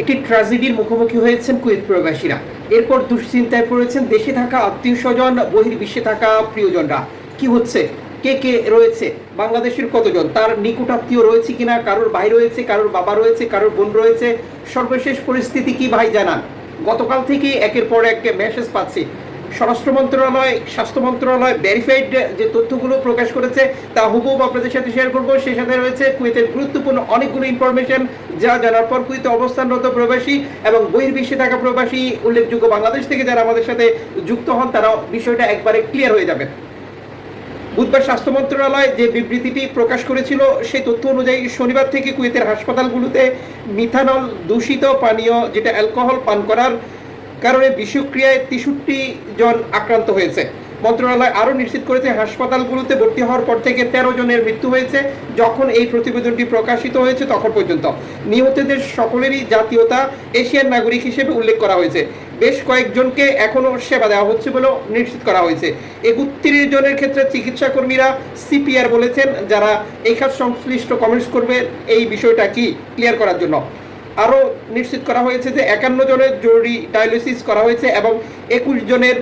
একটি ট্র্যাজেডির মুখোমুখি হয়েছেন কুয়েত প্রবাসীরা। এরপর দুশ্চিন্তায় পড়েছেন দেশে থাকা আত্মীয় স্বজন বহির্বিশ্বে থাকা প্রিয়জনরা। কি হচ্ছে? কে কে রয়েছে? বাংলাদেশের কতজন? তার নিকট আত্মীয় রয়েছে কিনা? কারোর ভাই রয়েছে, কারোর বাবা রয়েছে, কারোর বোন রয়েছে? সর্বশেষ পরিস্থিতি কি ভাই জানান? গতকাল থেকে একের পর এক মেসেজ পাচ্ছি। স্বরাষ্ট্র মন্ত্রণালয়, স্বাস্থ্য মন্ত্রণালয় ভেরিফাইড যে তথ্যগুলো প্রকাশ করেছে, তা হুবহু আপনাদের সাথে শেয়ার করব। সেই সাথে রয়েছে কুয়েতের গুরুত্বপূর্ণ অনেকগুলো ইনফরমেশন যা জানার পর কুয়েতে অবস্থানরত প্রবাসী এবং বহির্বিশ্বে থাকা প্রবাসী উল্লেখযোগ্য বাংলাদেশ থেকে যারা আমাদের সাথে যুক্ত হন, তারা বিষয়টা একবারে ক্লিয়ার হয়ে যাবে। বুধবার স্বাস্থ্য মন্ত্রণালয় যে বিবৃতিটি প্রকাশ করেছিল, সেই তথ্য অনুযায়ী শনিবার থেকে কুয়েতের হাসপাতালগুলোতে মিথানল দূষিত পানীয়, যেটা অ্যালকোহল পান করার কারণে বিষক্রিয়ায় তেষট্টি জন আক্রান্ত হয়েছে। মন্ত্রণালয় আরও নিশ্চিত করেছে, হাসপাতালগুলোতে ভর্তি হওয়ার পর থেকে তেরো জনের মৃত্যু হয়েছে। যখন এই প্রতিবেদনটি প্রকাশিত হয়েছে তখন পর্যন্ত। নিহতদের সকলেরই জাতীয়তা এশিয়ান নাগরিক হিসেবে উল্লেখ করা হয়েছে। বেশ কয়েকজনকে এখনও সেবা দেওয়া হচ্ছে বলেও নিশ্চিত করা হয়েছে। একত্রিশ জনের ক্ষেত্রে চিকিৎসা কর্মীরা সিপিআর বলেছেন, যারা এই সংশ্লিষ্ট কমেন্টস করবে, এই বিষয়টা কি? ক্লিয়ার করার জন্য। আরও নিশ্চিত করা হয়েছে যে একান্ন জনের জরুরি ডায়ালিসিস করা হয়েছে এবং একুশ জনের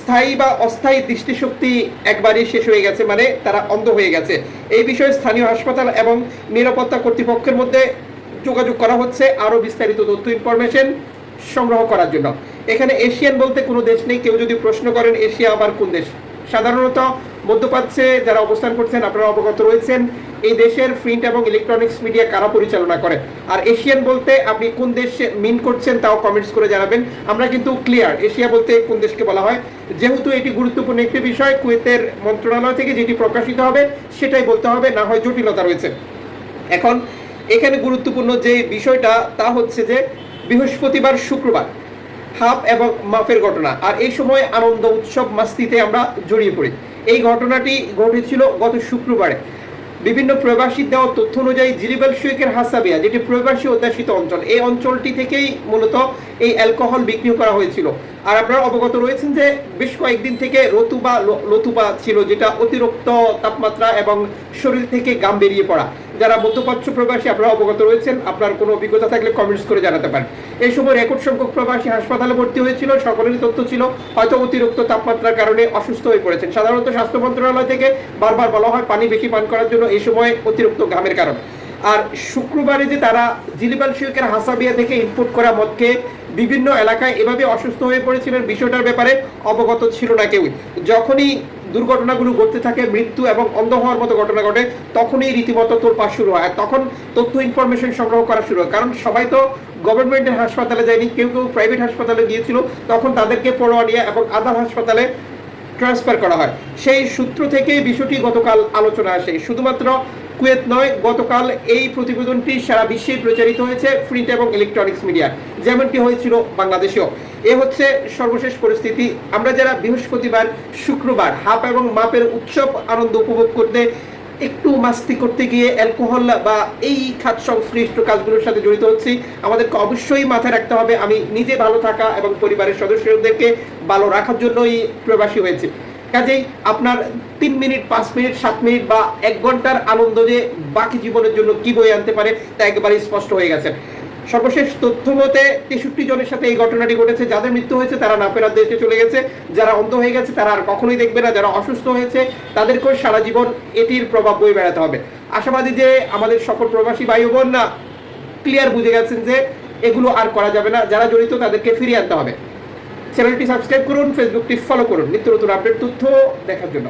স্থায়ী বা অস্থায়ী দৃষ্টিশক্তি একবারই শেষ হয়ে গেছে মানে তারা অন্ধ হয়ে গেছে। এই বিষয়ে স্থানীয় হাসপাতাল এবং নিরাপত্তা কর্তৃপক্ষের মধ্যে যোগাযোগ করা হচ্ছে। আরও বিস্তারিত তথ্য ইনফরমেশন সংগ্রহ করার জন্য। এখানে এশিয়ান বলতে কোনো দেশ নেই। কেউ যদি প্রশ্ন করেন, এশিয়া আবার কোন দেশ? সাধারণত মধ্যপ্রাচ্যে যারা অবস্থান করছেন, আপনারা অবগত রয়েছেন, এই দেশের প্রিন্ট এবং ইলেকট্রনিক্স মিডিয়া কারা পরিচালনা করে? আর এশিয়ান বলতে আপনি কোন দেশ মিন করছেন তাও কমেন্টস করে জানাবেন। আমরা কিন্তু ক্লিয়ার এশিয়া বলতে কোন দেশকে বলা হয়? যেহেতু এটি গুরুত্বপূর্ণ একটি বিষয়, কুয়েতের মন্ত্রণালয় থেকে যেটি প্রকাশিত হবে, সেটাই বলতে হবে, না হয় জটিলতা রয়েছে। এখন, এখানে গুরুত্বপূর্ণ যে বিষয়টা, তা হচ্ছে যে বৃহস্পতিবার শুক্রবার, হাফ এবং মাফের ঘটনা। আর এই সময় আনন্দ উৎসব মাস্তিতে আমরা জড়িয়ে পড়ি। এই ঘটনাটি ঘটেছিল গত শুক্রবারে। বিভিন্ন প্রবাসী দেওয়া তথ্য অনুযায়ী জিরিবাল শুয়েকের হাসাবিয়া, যেটি প্রবাসী অধ্যাসিত অঞ্চল, এই অঞ্চলটি থেকেই মূলত এই অ্যালকোহল বিক্রি করা হয়েছিল। আর আপনারা অবগত রয়েছেন যে বেশ কয়েকদিন থেকে রতুবা লতুবা ছিল, যেটা অতিরিক্ত তাপমাত্রা এবং শরীর থেকে গাম বেরিয়ে পড়া। যারা মধ্যপ্রাচ্য প্রবাসী, আপনারা অবগত রয়েছেন, আপনার কোনো অভিজ্ঞতা থাকলে কমেন্টস করে জানাতে পারেন। এই সময় রেকর্ড সংখ্যক প্রবাসী হাসপাতালে ভর্তি হয়েছিল, সকলেরই তথ্য ছিল, হয়তো অতিরিক্ত তাপমাত্রার কারণে অসুস্থ হয়ে পড়েছেন। সাধারণত স্বাস্থ্য মন্ত্রণালয় থেকে বারবার বলা হয়, পানি বেশি পান করার জন্য এই সময় অতিরিক্ত ঘামের কারণ। আর শুক্রবারে যে তারা জিলিবাল শিল্কের হাসাবিয়া থেকে ইনপুট করা মদকে বিভিন্ন এলাকায় এভাবে অসুস্থ হয়ে পড়েছিলেন, বিষয়টার ব্যাপারে অবগত ছিল না কেউই। যখনই দুর্ঘটনাগুলো ঘটতে থাকে, মৃত্যু এবং অন্ধ হওয়ার মতো ঘটনা ঘটে, তখনই রীতিমতো পাশ শুরু হয়। তখন তথ্য ইনফরমেশন সংগ্রহ করা শুরু হয়। কারণ সবাই তো গভর্নমেন্টের হাসপাতালে যায়নি, কেউ কেউ প্রাইভেট হাসপাতালে গিয়েছিল, তখন তাদেরকে পড়োয়ানিয়া এবং আদার হাসপাতালে ট্রান্সফার করা হয়। সেই সূত্র থেকেই বিষয়টি গতকাল আলোচনা আসে। শুধুমাত্র কুয়েত নয়, গতকাল এই প্রতিবেদনটি সারা বিশ্বে প্রচারিত হয়েছে প্রিন্ট এবং ইলেকট্রনিক্স মিডিয়া। যেমনটি হয়েছিল বাংলাদেশেও। এ হচ্ছে সর্বশেষ পরিস্থিতি। আমরা যারা বৃহস্পতিবার, শুক্রবার হাফ এবং মাপের উৎসব আনন্দ উপভোগ করতে একটু মাস্তি করতে গিয়ে অ্যালকোহল বা এই খাত সংশ্লিষ্ট কাজগুলোর সাথে জড়িত হচ্ছি, আমাদেরকে অবশ্যই মাথায় রাখতে হবে, আমি নিজে ভালো থাকা এবং পরিবারের সদস্যদেরকে ভালো রাখার জন্যই প্রবাসী হয়েছি। কাজেই আপনার তিন মিনিট, পাঁচ মিনিট, সাত মিনিট বা এক ঘণ্টার আনন্দ যে বাকি জীবনের জন্য কি বয়ে আনতে পারে তা একেবারেই স্পষ্ট হয়ে গেছে। সর্বশেষ তথ্য মতে, তেষট্টি জনের সাথে এই ঘটনাটি ঘটেছে। যাদের মৃত্যু হয়েছে, তারা না ফেরার দেশে চলে গেছে। যারা অন্ধ হয়ে গেছে, তারা আর কখনোই দেখবে না। যারা অসুস্থ হয়েছে, তাদেরকেও সারা জীবন এটির প্রভাব বয়ে বেড়াতে হবে। আশাবাদী যে আমাদের সকল প্রবাসী ও বোন না ক্লিয়ার বুঝে গেছেন যে এগুলো আর করা যাবে না। যারা জড়িত, তাদেরকে ফিরিয়ে আনতে হবে। চ্যানেলটি সাবস্ক্রাইব করুন ফেসবুকটি ফলো করুন। নিত্য নতুন আপডেট তথ্য দেখার জন্য।